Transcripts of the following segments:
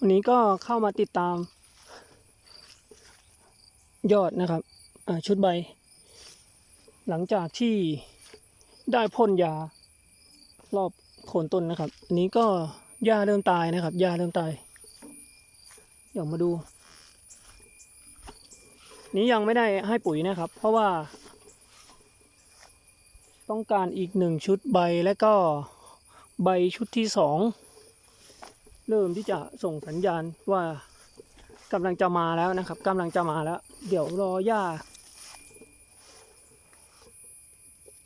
วันนี้ก็เข้ามาติดตาม ยอดนะครับชุดใบ หลังจากที่ได้พ่นยารอบโคนต้นนะครับ อันนี้ก็หญ้าเริ่มตายนะครับหญ้าเริ่มตาย เดี๋ยวมาดู นี้ยังไม่ได้ให้ปุ๋ยนะครับ เพราะว่า ต้องการอีกหนึ่งชุดใบและก็ใบชุดที่สอง เริ่มที่จะส่งสัญญาณว่ากำลังจะมาแล้วนะครับกำลังจะมาแล้ว เดี๋ยวรอหญ้า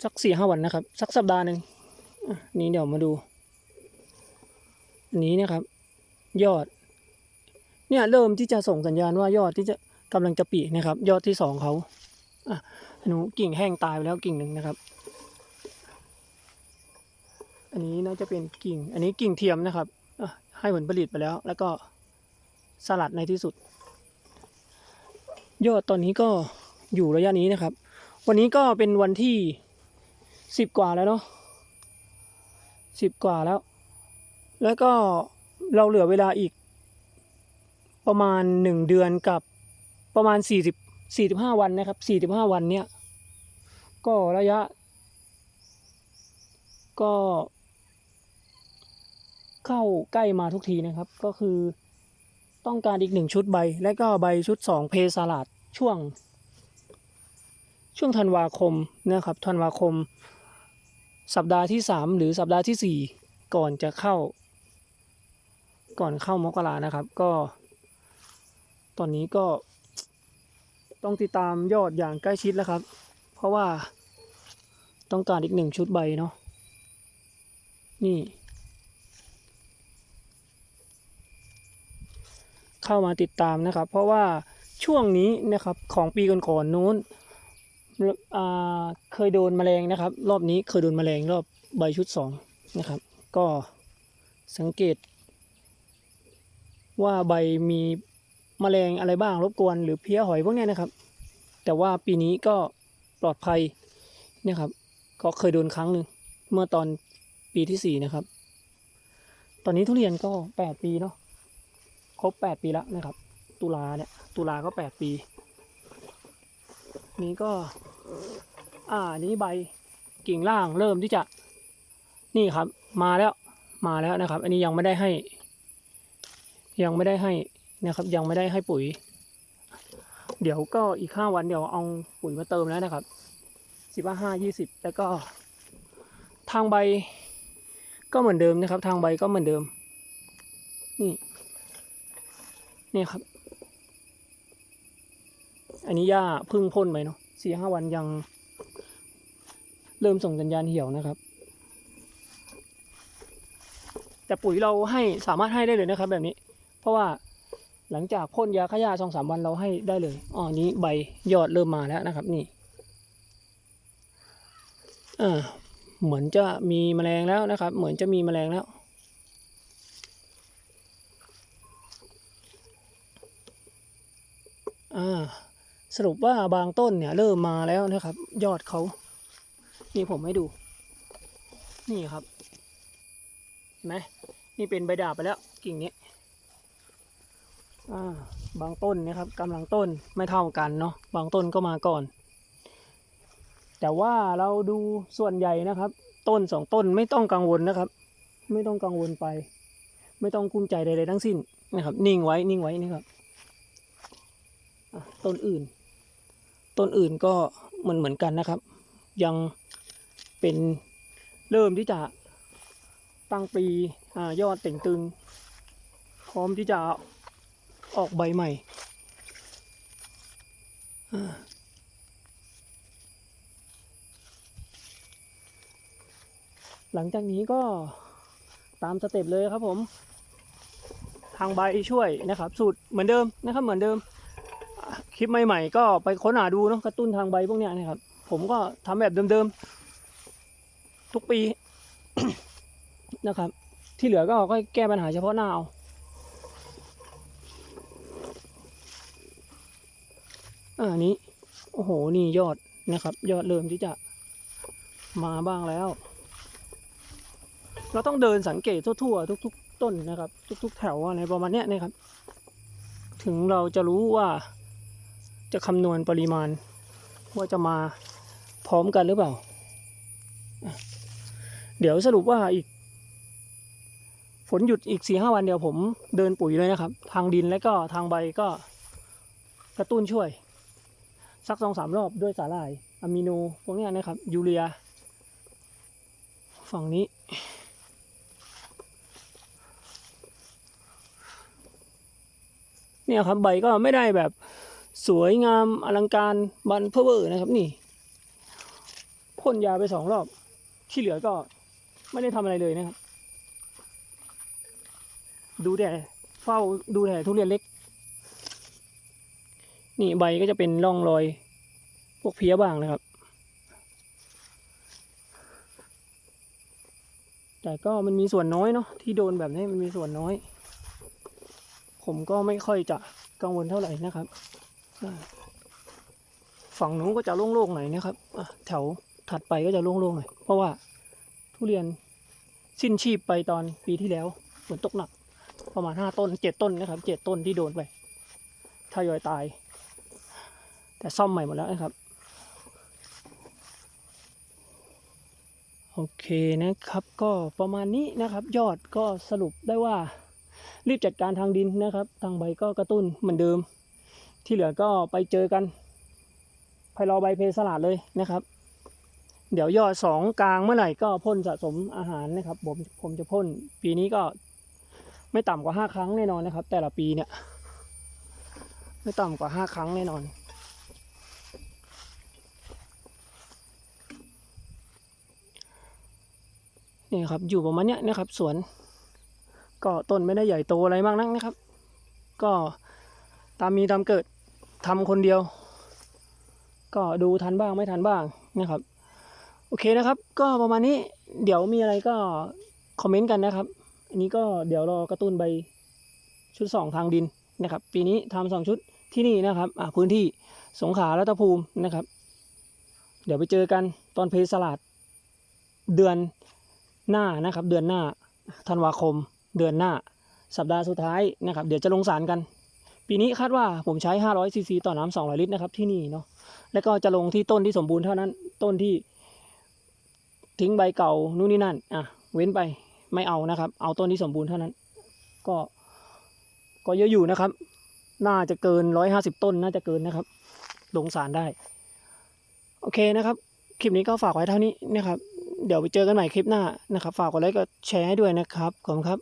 สักสี่ห้าวันนะครับ สักสัปดาห์หนึ่งนี้เดี๋ยวมาดู นี้นะครับ ยอด เนี่ยเริ่มที่จะส่งสัญญาณว่ายอดที่จะกำลังจะปีนะครับ ยอดที่สองเขาอะหนูกิ่งแห้งตายไปแล้วกิ่งหนึ่งนะครับ อันนี้น่าจะเป็นกิ่ง อันนี้กิ่งเทียมนะครับ ให้ผลผลิตไปแล้ว แล้วก็สลัดในที่สุด ยอดตอนนี้ก็อยู่ระยะนี้นะครับ วันนี้ก็เป็นวันที่สิบกว่าแล้วเนาะสิบกว่าแล้ว แล้วก็เราเหลือเวลาอีก ประมาณหนึ่งเดือนกับประมาณสี่สิบสี่สิบห้าวันนะครับสี่สิบห้าวันเนี้ยก็ระยะ ก็ เข้าใกล้มาทุกทีนะครับ ก็คือต้องการอีกหนึ่งชุดใบ และก็ใบชุดสองเพสลัดช่วง ช่วงธันวาคมนะครับธันวาคม สัปดาห์ที่สามหรือสัปดาห์ที่สี่ก่อนจะเข้า ก่อนเข้ามกรานะครับ ก็ ตอนนี้ก็ต้องติดตามยอดอย่างใกล้ชิดแล้วครับ เพราะว่าต้องการอีกหนึ่งชุดใบเนาะนี่ เข้ามาติดตามนะครับ เพราะว่าช่วงนี้นะครับของปีก่อนๆนู้นเคยโดนแมลงนะครับ รอบนี้เคยโดนแมลงรอบใบชุดสองนะครับ ก็สังเกต ว่าใบมีแมลงอะไรบ้างรบกวน หรือเพี้ยหอยพวกนี้นะครับ แต่ว่าปีนี้ก็ปลอดภัยนะครับ ก็เคยโดนครั้งหนึ่งเมื่อตอนปีที่สี่นะครับ ตอนนี้ทุเรียนก็แปดปีเนาะ ครบแปดปีแล้วนะครับ ตุลาเนี่ย ตุลาก็แปดปี นี้ก็ อ่านี้ใบกิ่งล่างเริ่มที่จะ นี่ครับ มาแล้วมาแล้วนะครับ อันนี้ยังไม่ได้ให้ ยังไม่ได้ให้นะครับ ยังไม่ได้ให้ปุ๋ย เดี๋ยวก็อีกห้าวันเดี๋ยวเอาปุ๋ยมาเติมแล้วนะครับสิบห้ายี่สิบแล้วก็ทางใบก็เหมือนเดิมนะครับ ทางใบก็เหมือนเดิม นี่ นี่ครับ อันนี้หญ้าพึ่งพ่นไปเนาะสี่ห้าวันยัง เริ่มส่งสัญญาณเหี่ยวนะครับ แต่ปุ๋ยเราให้สามารถให้ได้เลยนะครับ แบบนี้ เพราะว่าหลังจากพ่นยาฆ่าหญ้าสองสามวันเราให้ได้เลยอ๋อนี้ใบยอดเริ่มมาแล้วนะครับ นี่อ่าเหมือนจะมีแมลงแล้วนะครับ เหมือนจะมีแมลงแล้ว อ่าสรุปว่าบางต้นเนี่ยเริ่มมาแล้วนะครับ ยอดเขา นี่ผมให้ดู นี่ครับเห็นไหมนี่เป็นใบดาบไปแล้วกิ่งนี้บางต้นนะครับกำลังต้นไม่เท่ากันเนาะบางต้นก็มาก่อน แต่ว่าเราดูส่วนใหญ่นะครับ ต้นสองต้นไม่ต้องกังวลนะครับ ไม่ต้องกังวลไป ไม่ต้องกุ้มใจใดๆทั้งสิ้นนะครับ นิ่งไว้นิ่งไว้นี่ครับ ต้นอื่น ต้นอื่นก็เหมือนเหมือนกันนะครับ ยังเป็นเริ่มที่จะตั้งปีอยอดเต่งตึง พร้อมที่จะออกใบใหม่หลังจากนี้ก็ตามสเต็ปเลยครับผม ทางใบช่วยนะครับ สูตรเหมือนเดิมนะครับเหมือนเดิม คลิปใหม่ๆก็ไปค้นหาดูเนาะกระตุ้นทางใบพวกเนี้ยนะครับ ผมก็ทำแบบเดิมๆ ทุกปีนะครับ ที่เหลือก็ก็แก้ปัญหาเฉพาะหน้าเอาอ่านี้ โอ้โห นี่ยอดนะครับ ยอดเริ่มที่จะมาบ้างแล้ว เราต้องเดินสังเกตทั่วๆ ทุก ๆ ต้นนะครับ ทุก ๆ แถวอะไรประมาณเนี้ยนะครับ ถึงเราจะรู้ว่า จะคำนวณปริมาณ ว่าจะมาพร้อมกันหรือเปล่า เดี๋ยวสรุปว่าอีก ฝนหยุดอีกสี่ห้าวันเดียวผมเดินปุ๋ยเลยนะครับ ทางดินและก็ทางใบก็กระตุ้นช่วย สักสองสามรอบด้วยสาหร่ายอะมิโนพวกนี้นะครับ ยูเรีย ฝั่งนี้เนี่ยครับใบก็ไม่ได้แบบ สวยงามอลังการบันเพอเวอร์นะครับนี่พ่นยาไปสองรอบ ที่เหลือก็ไม่ได้ทำอะไรเลยนะครับ ดูแต่เฝ้าดูแต่ทุเรียนเล็ก นี่ใบก็จะเป็นร่องรอย พวกเพี้ยบ้างนะครับ แต่ก็มันมีส่วนน้อยเนาะที่โดนแบบนี้มันมีส่วนน้อย ผมก็ไม่ค่อยจะกังวลเท่าไหร่นะครับ ฝั่งนู้นก็จะโล่งๆหน่อยนะครับแถวถัดไปก็จะโล่งๆหน่อย เพราะว่าทุเรียนสิ้นชีพไปตอนปีที่แล้วฝนตกหนัก ประมาณห้าต้นเจ็ดต้นนะครับเจ็ดต้นที่โดนไปทยอยตาย แต่ซ่อมใหม่หมดแล้วนะครับโอเคนะครับก็ประมาณนี้นะครับยอดก็สรุปได้ว่า รีบจัดการทางดินนะครับ ทางใบก็กระตุ้นเหมือนเดิม ที่เหลือก็ไปเจอกันไพรอใบเพสลาดเลยนะครับ เดี๋ยวยอดสองกลางเมื่อไหร่ก็พ่นสะสมอาหารนะครับ ผมผมจะพ่นปีนี้ก็ไม่ต่ำกว่าห้าครั้งแน่นอนนะครับ แต่ละปีเนี่ย ไม่ต่ำกว่าห้าครั้งแน่นอนนี่ครับอยู่ประมาณเนี้ยนะครับสวน ก็ต้นไม่ได้ใหญ่โตอะไรมากนักนะครับ ก็ตามมีตามเกิด ทำคนเดียว ก็ดูทันบ้างไม่ทันบ้างนะครับ โอเคนะครับ ก็ประมาณนี้เดี๋ยวมีอะไรก็คอมเมนต์กันนะครับ อันนี้ก็เดี๋ยวรอกระตุ้นใบชุดสองทางดินนะครับ ปีนี้ทำสองชุดที่นี่นะครับอ่าพื้นที่สงขลารัตภูมินะครับ เดี๋ยวไปเจอกันตอนเพลสลัดเดือนหน้านะครับ เดือนหน้าธันวาคม เดือนหน้า สัปดาห์สุดท้ายนะครับ เดี๋ยวจะลงสารกัน ปีนี้คาดว่าผมใช้ 500ซีซีต่อน้ำ200 ลิตรนะครับที่นี่เนาะแล้วก็จะลงที่ต้นที่สมบูรณ์เท่านั้น ต้นที่ทิ้งใบเก่านู่นนี่นั่นอะเว้นไปไม่เอานะครับ เอาต้นที่สมบูรณ์เท่านั้น ก็ก็เยอะอยู่นะครับ น่าจะเกิน 150 ต้นน่าจะเกินนะครับ ลงสารได้ โอเคนะครับ คลิปนี้ก็ฝากไว้เท่านี้นะครับ เดี๋ยวไปเจอกันใหม่คลิปหน้านะครับ ฝากกดไลค์กดแชร์ให้ด้วยนะครับ ขอบคุณครับ